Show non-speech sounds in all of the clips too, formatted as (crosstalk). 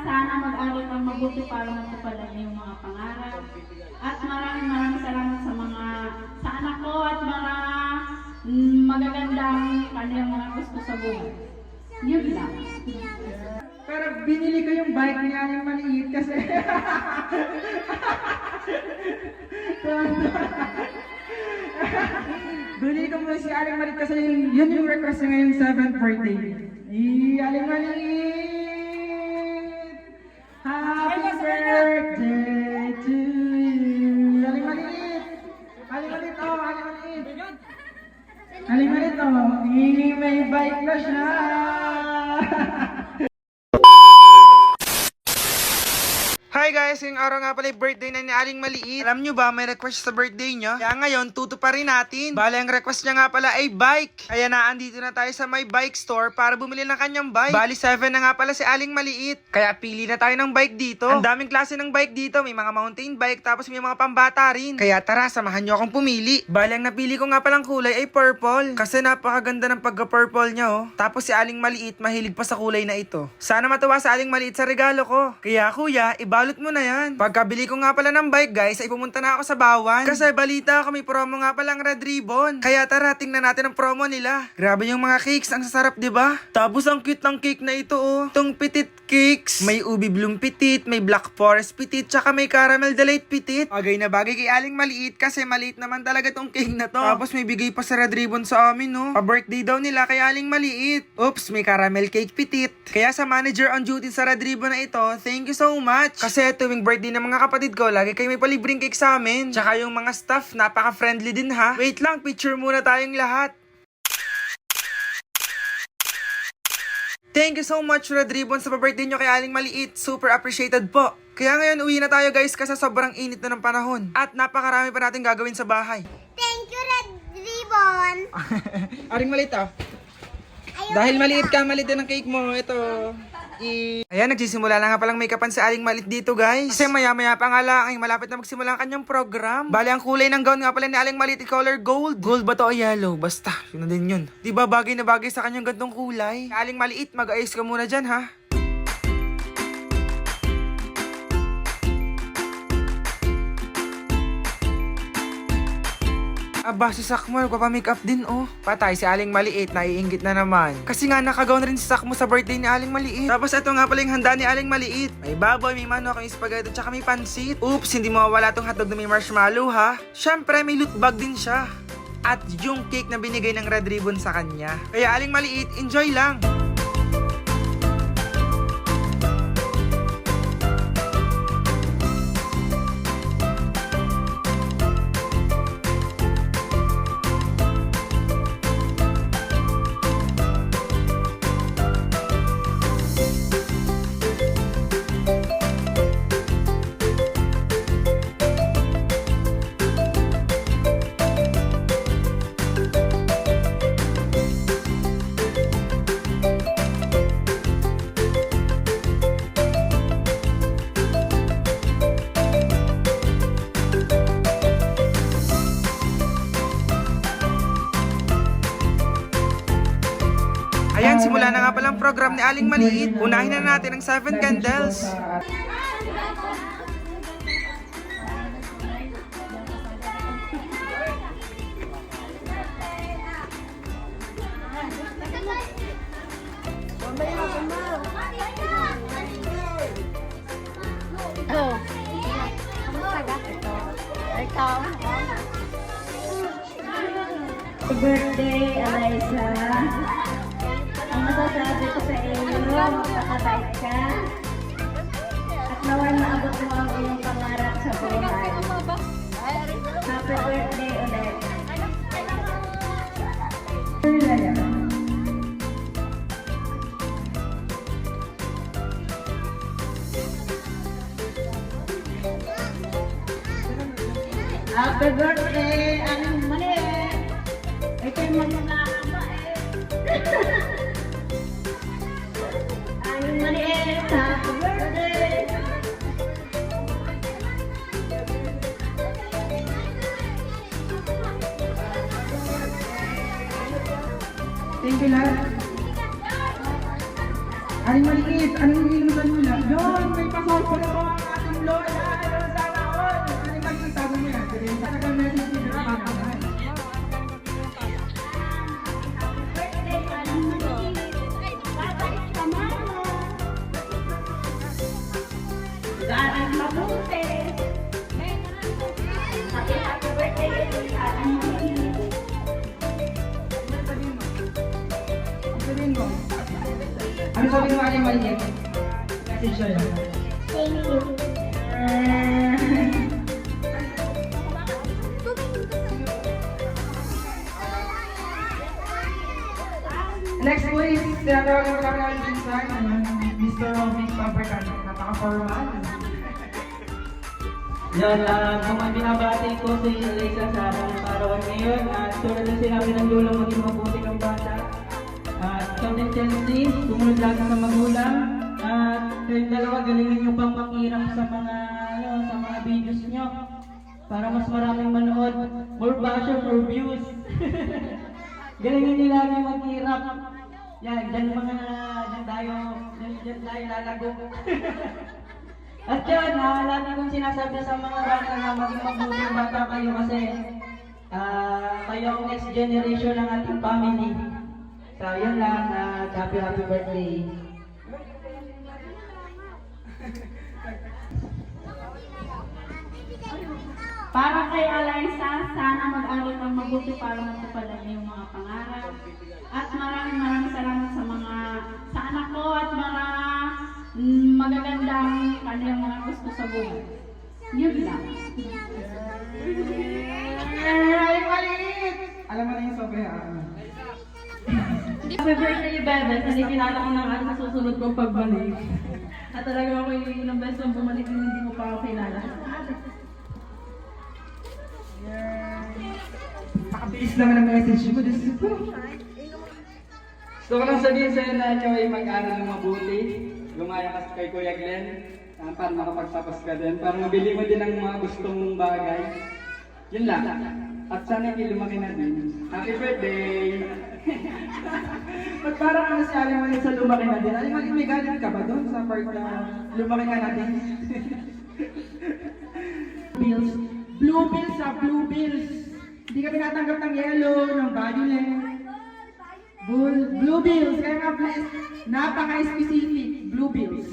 sana mag-aral ng mabuti para matuparan niyo yung mga pangarap. At maraming maraming salamat sa mga sa anak ko at mga magagandang kanilang mga gusto sa buhay. Yun lang. Pero binili ko yung bike niya yung maliit kasi. binili ko mo si Aling Maliit kasi yun, yun yung request niya ngayong 7th birthday. Hey, Aling Maliit! Happy birthday to you! Aling Maliit! Aling Maliit, oh! Aling Maliit! Aling Maliit, oh! May bike na siya! (laughs) Hi guys! Ngayong araw nga pala birthday na ni Aling Maliit. Alam nyo ba, may request sa birthday niya? Kaya ngayon, tutuparin natin. Bale, ang request niya nga pala ay bike. Kaya na, andito na tayo sa may bike store para bumili ng kanyang bike. Bali, 7 na nga pala si Aling Maliit. Kaya pili na tayo ng bike dito. Ang daming klase ng bike dito. May mga mountain bike, tapos may mga pambata rin. Kaya tara, samahan nyo akong pumili. Bale, ang napili ko nga palang kulay ay purple. Kasi napakaganda ng pagka-purple niya, oh. Tapos si Aling Maliit, mahilig pa sa kulay na ito. Sana matuwa sa Aling Maliit sa regalo ko. Kaya kuya, ibalot mo na yan. Pagkabili ko nga pala ng bike guys, ay pumunta na ako sa Bawan. Kasi balita ko may promo nga palang Red Ribbon. Kaya tara, tingnan natin ang promo nila. Grabe yung mga cakes, ang sasarap 'di ba? Tapos ang cute ng cake na ito oh. Itong petit cakes. May ubi bloom petit, may black forest petit, tsaka may caramel delight petit. Bagay na bagay kay Aling maliit kasi maliit naman talaga tong cake na to. Tapos may bigay pa sa Red Ribbon sa amin no. Pa-birthday daw nila kay Aling maliit. Oops, may caramel cake petit. Kaya sa manager on duty sa Red Ribbon na ito, thank you so much. Kasi tuwing birthday ng mga kapatid ko, lagi kayo may palibreng cake sa amin. Tsaka yung mga staff, napaka-friendly din ha. Wait lang, picture muna tayong lahat. Thank you so much, Red Ribbon, sa birthday nyo kay Aling Maliit. Super appreciated po. Kaya ngayon, uwi na tayo guys kasi sobrang init na ng panahon. At napakarami pa natin gagawin sa bahay. Thank you, Red Ribbon. (laughs) Aling Maliit ah. Ayaw Dahil maliit ka, maliit din ang cake mo. Ito. I... Ayan, nagsisimula na nga palang make-upan si Aling Malit dito, guys. Kasi maya-maya pa nga lang, ay malapit na magsimula ang kanyang program. Bali, ang kulay ng gown nga pala ni Aling Malit, i-color gold. Gold ba to o yellow? Basta, yun na din yun. Di ba bagay na bagay sa kanyang gantong kulay? Aling Maliit, mag-ayos ka muna dyan, ha? Aba, si Sakmo, nagpapamake up din, oh. Patay, si Aling Maliit, naiingit na naman. Kasi nga, nakagawn rin si Sakmo sa birthday ni Aling Maliit. Tapos, ito nga pala yung handa ni Aling Maliit. May baboy, may manok, may spaghetti, tsaka may pansit. Oops, hindi mawawala tong hotdog na may marshmallow, ha? Syempre, may loot bag din siya. At yung cake na binigay ng Red Ribbon sa kanya. Kaya, Aling Maliit, enjoy lang. Simula na nga palang program ni Aling Maliit. Unahin na natin ang 7 candles. Go. Ikaw. Happy birthday, Eliza. Ang masasabi ko sa iyo, makakabait ka. At naway maabot mo ang iyong pangarap sa buhay. Happy birthday ulit. Happy birthday, Thank you, love. Aling maliit, anong ininom sa lula? Yun, may pasok ko po ang ating lola. Ano, sana all. Aling maliit, sabi mo yan. Sige, Sana ka message mo na kakamahan. Birthday. Happy, happy birthday, Ano sabihin mo, sa'yo. Thank you. Next po is, tinatawag ko kami namin pinsan, Mr. Robin Pabrican. Napaka-formal. Yan, uh, kung ang binabati ko si Elisa sa parawan ngayon, at tulad ng sinabi ng Lola, maging mabuti kang bata. At consistency, sumunod lagi sa magulang. At kayong dalawa, galingin nyo pang makirap sa mga, ano, sa mga videos nyo. Para mas maraming manood. More basher, more views. (laughs) galingin nyo lagi maghirap. Yan, dyan mga, dyan tayo, dyan, dyan tayo lalago. (laughs) At yun, ah, lagi kong sinasabi sa mga bata na maging mabuting bata kayo kasi ah, kayo ang next generation ng ating family. So, yun lang. ah, happy, happy birthday. Para kay Alaysa, sana mag-aral ng mabuti para matupalan niyo yung mga pangarap. At maraming maraming salamat sa mga sa anak ko at mga mm, magagandang kanilang mga gusto sa buhay. Yun lang. Aling maliit! Alam mo na yung sobrang ano. Happy birthday, Bebe. Hindi kinala ko ng ano sa susunod kong pagbalik. At talaga ako yung ilang beses nang bumalik nung hindi mo pa ako kilala. Nakabihis naman ang message ko. Diyos ko. Gusto ko lang sabihin sa'yo na ikaw ay mag-aral ng mabuti. Lumaya ka kay Kuya Glenn. ah, para makapagtapos ka din. Para mabili mo din ang mga gustong mong bagay. Yun lang. At sana hindi lumaki na din. Happy birthday! (laughs) Ba't parang ano si Aling Maliit sa lumaki na din? Aling Maliit, may galit ka ba doon sa part na lumaki ka na din? (laughs) bills. Blue bills sa blue bills. Hindi kami natanggap ng yellow, ng violet. Blue, blue bills. Kaya nga, please, napaka-specific. Blue bills.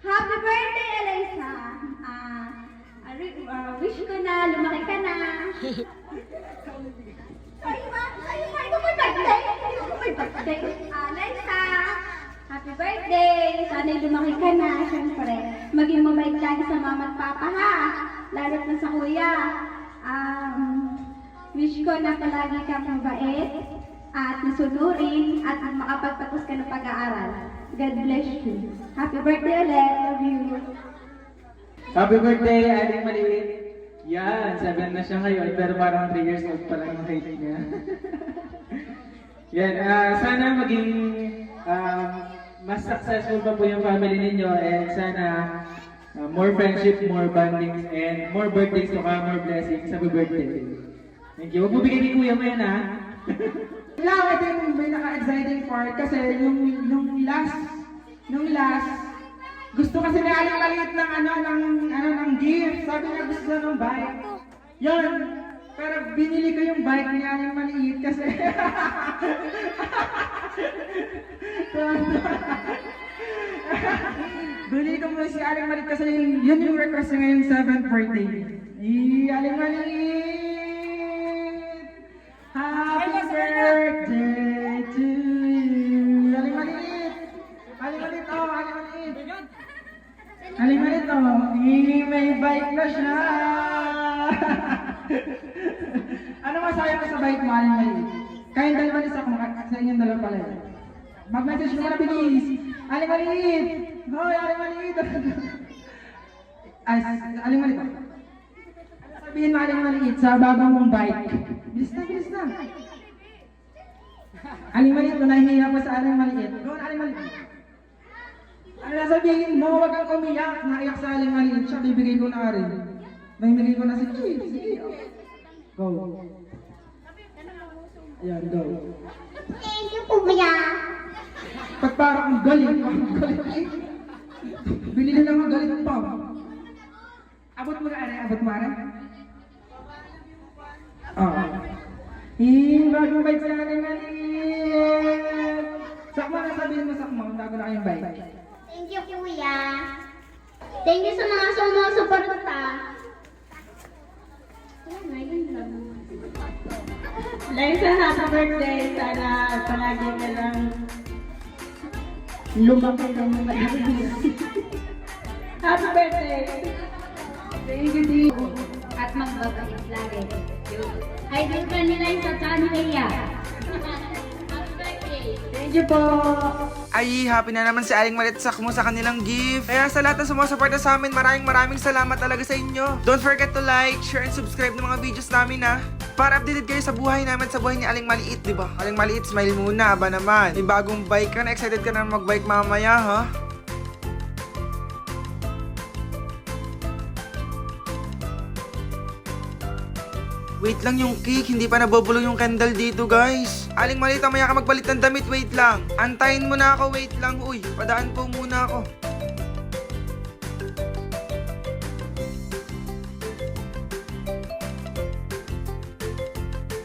Happy birthday, Alaysa! Ah, ari- ah, wish ko na lumaki ka na. (laughs) May birthday. May birthday. Alaysa! Happy birthday! Sana'y lumaki ka na, syempre. Maging mabait lagi sa mama at papa, ha? Lalo na sa kuya. Um, wish ko na palagi kang mabait at nasunurin at makapagtapos ka ng pag-aaral. God bless you. Happy birthday ulit. Love you. Happy birthday, Aling Maliit! Yan, 7 na siya ngayon, pero parang 3 years old pa lang yung height niya. Yan, ah, sana maging ah, mas successful pa po yung family ninyo and sana ah, more friendship, more bondings, and more birthdays to come, more blessings. Happy birthday! Thank you. Huwag mo bigay ni Kuya mo yan, ha? Lang, ito yung may naka-exciting part kasi yung, yung last, yung last, gusto kasi ni Aling Maliit ng ano, ng, ano, ng gift. Sabi niya gusto niya ng bike. Yun. Pero binili ko yung bike ni Aling Maliit kasi (laughs) Binili ko mo si Aling Maliit kasi yun, yun yung request niya ngayong 7th birthday. Eh, Aling Maliit! Happy birthday to you! Aling Maliit! Aling Maliit, oh! Aling Maliit! Aling Maliit, oh! Eh, may bike na (laughs) ano masabi mo sa bike mo, Aling Maliit? Kayong dalawa ni sa kung sa inyong dalawa pala yun. Mag-message mo na bilis! Aling Maliit! Hoy, Aling Maliit! (laughs) Ay, Aling Maliit, oh. Sabihin mo aling maliit sa bago mong bike. Bilis na, bilis na. Aling maliit, kung nahihiya mo sa aling maliit. Go aling maliit. Ano na sabihin mo, huwag kang umiyak. Naiyak sa aling maliit. Siya, bibigay ko na rin. May bigay ko na si Chief. Sige. Go. Ayan, go. Thank you, Kuya. Pag parang ang galit, ang galit eh. Binili lang ang galit pa. Abot mo na, are, abot mo, are. Oo. Yung bagong bike sa akin maliit. Sakma na sabihin mo sakma, bago na kayong bike. Thank you, Kuya. Thank you sa mga sumusuporta. Liza, happy birthday. Sana palagi ka lang lumaki ng malaki. (laughs) happy birthday. Thank you, Di. At magbabalik lagi. Ay, din ka nila sa Leia. (laughs) Thank po. Ay, happy na naman si Aling Malit Sakmo sa kanilang gift. Kaya sa lahat na sumusuporta sa amin, maraming maraming salamat talaga sa inyo. Don't forget to like, share, and subscribe ng mga videos namin ha. Para updated kayo sa buhay namin, sa buhay ni Aling Maliit, di ba? Aling Maliit, smile muna, ba naman? May bagong bike ka na, excited ka na mag-bike mamaya, ha? Wait lang yung cake, hindi pa nabubulong yung candle dito guys. Aling maliit, mamaya ka magpalit ng damit, wait lang. Antayin mo na ako, wait lang. Uy, padaan po muna ako.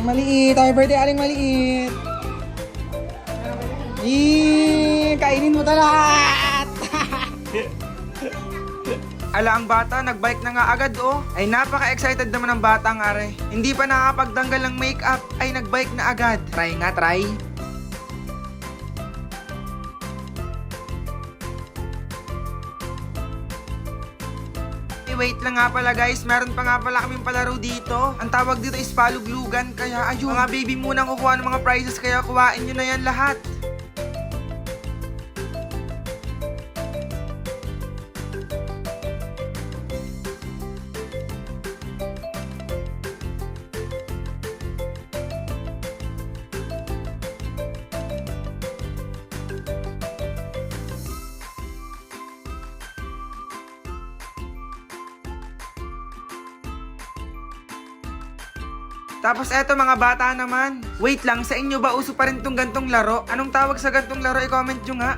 Maliit, happy birthday, aling maliit. Yee, kainin mo lahat. Ala ang bata, nagbike na nga agad oh. Ay napaka-excited naman ng batang are. Hindi pa nakakapagtanggal ng makeup, ay nagbike na agad. Try nga, try. Wait lang nga pala guys, meron pa nga pala kaming palaro dito. Ang tawag dito is paluglugan, kaya ayun, mga baby muna ang kukuha ng mga prizes, kaya kuhain nyo na yan lahat. Tapos eto mga bata naman. Wait lang, sa inyo ba uso pa rin tong gantong laro? Anong tawag sa gantong laro? I-comment nyo nga.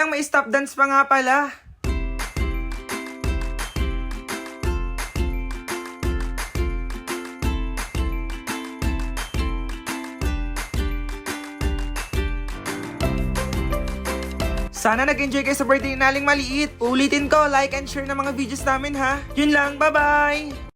Lang, may stop dance pa nga pala. Sana nag-enjoy kayo sa birthday ni Naling Maliit. Ulitin ko, like and share ng mga videos namin ha. Yun lang, bye-bye!